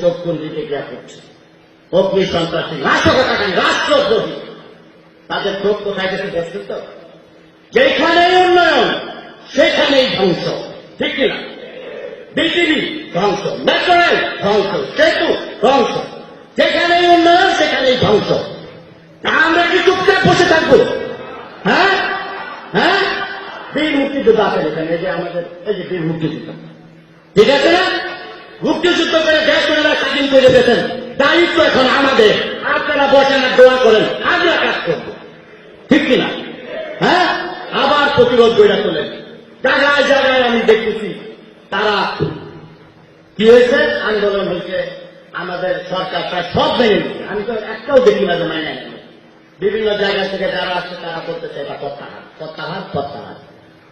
চোখ কোন ক্রিয়া করছে অগ্নি সন্ত্রাসী নাশকতাকারী রাষ্ট্রদ্রোহী। তাদের চোখ কোথায় গেছে দেখছেন তো? উন্নয়ন, সেখানেই ধ্বংস। ঠিক কিনা? বিজেপি ধ্বংস, মেট্রো ধ্বংস, সেতু ধ্বংস। যেখানেই উন্নয়ন, সেখানেই ধ্বংস। আমরা কি চুপচাপ বসে থাকব? হ্যাঁ? হ্যাঁ? বীর মুক্তিযোদ্ধা আছেন এখানে যে আমাদের, এই যে বীর মুক্তিযোদ্ধা। ঠিক আছে না? মুক্তিযুদ্ধ করে দেশ ওনারা স্বাধীন করে দিয়েছেন দায়িত্ব এখন আমাদের। আপনারা বসেন আর দোয়া করেন। আমরা কাজ করব। ঠিক কিনা? হ্যাঁ? আবার প্রতিরোধ গড়ে তোলেন। জায়গায় জায়গায় আমি দেখতেছি, তারা কি হয়েছে? আন্দোলন হয়েছে। আমাদের সরকার প্রায় সব মেনে নিচ্ছে আমি তো একটাও দেখি না যে মাইনে বিভিন্ন জায়গা থেকে যারা আসছে, তারা করতেছে এটা প্রত্যাহার। প্রত্যাহার প্রত্যাহার।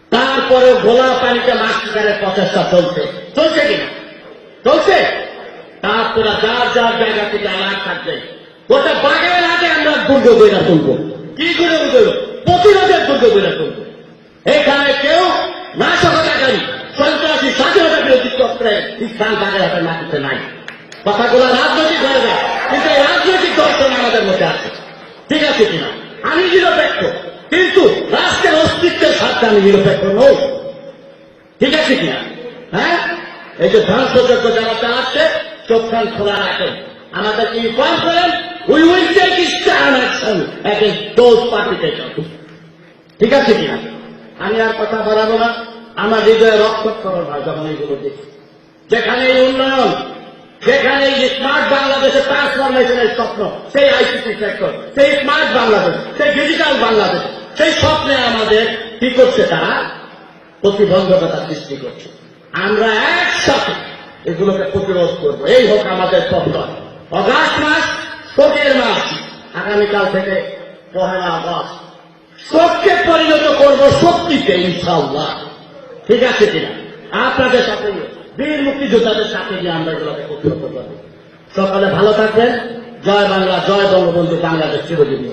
তারপরে গোলা পানিতে মাছ শিকারের প্রচেষ্টা চলছে। চলছে কিনা? তারপরে যার যার জায়গা থেকে আলাদ থাকবে গোটা বাগের হাতে আমরা দুর্গ বইরা তুলব। কি করে উঠব প্রতিরোধের দুর্গ বইরা তুলব। এখানে কেউ নাশকতাকারী সন্ত্রাসী, স্বাধীনতা বিরোধী চক্রে ইসলাম বাগের হাতে মাটিতে নাই। কথাগুলো রাজনৈতিক হয়ে যায়, কিন্তু এই রাজনৈতিক দর্শন আমাদের মধ্যে আছে। ঠিক আছে কিনা? আমি নিরপেক্ষ, কিন্তু রাষ্ট্রের অস্তিত্বের সাথে আমি নিরপেক্ষ নই। ঠিক আছে কিনা? হ্যাঁ? এই যে ধ্বংসযজ্ঞ যারা চালাচ্ছে চোখ কান খোলা রাখেন আমাদেরকে ইনফর্ম করেন? We will take stand action against those partition ঠিক আছে কিনা? আমি আর কথা বাড়াবো না। আমার হৃদয়ে রক্তক্ষরণ হয় যখন এইগুলো দেখি। যেখানে এই উন্নয়ন, যেখানে এই স্মার্ট বাংলাদেশের ট্রান্সফরমেশনের স্বপ্ন, সেই আইসিটি সেক্টর সেই স্মার্ট বাংলাদেশ, সেই ডিজিটাল বাংলাদেশ, সেই স্বপ্নে আমাদের কি করছে তারা? প্রতিবন্ধকতা সৃষ্টি করছে। আমরা একসাথে এগুলোকে প্রতিরোধ করব। এই হোক আমাদের স্বপ্ন অগাস্ট মাস, শোকের মাস। আগামীকাল থেকে পহেলা আগস্ট। শোককে পরিণত করব শক্তিতে ইনশাল্লাহ ঠিক আছে কিনা? আপনাদের সাথে বীর মুক্তিযোদ্ধাদের সাথে নিয়ে আমরা এগুলোকে প্রতিরোধ করব। সকালে ভালো থাকবেন। জয় বাংলা, জয় বঙ্গবন্ধু, বাংলাদেশ চিরজীবী।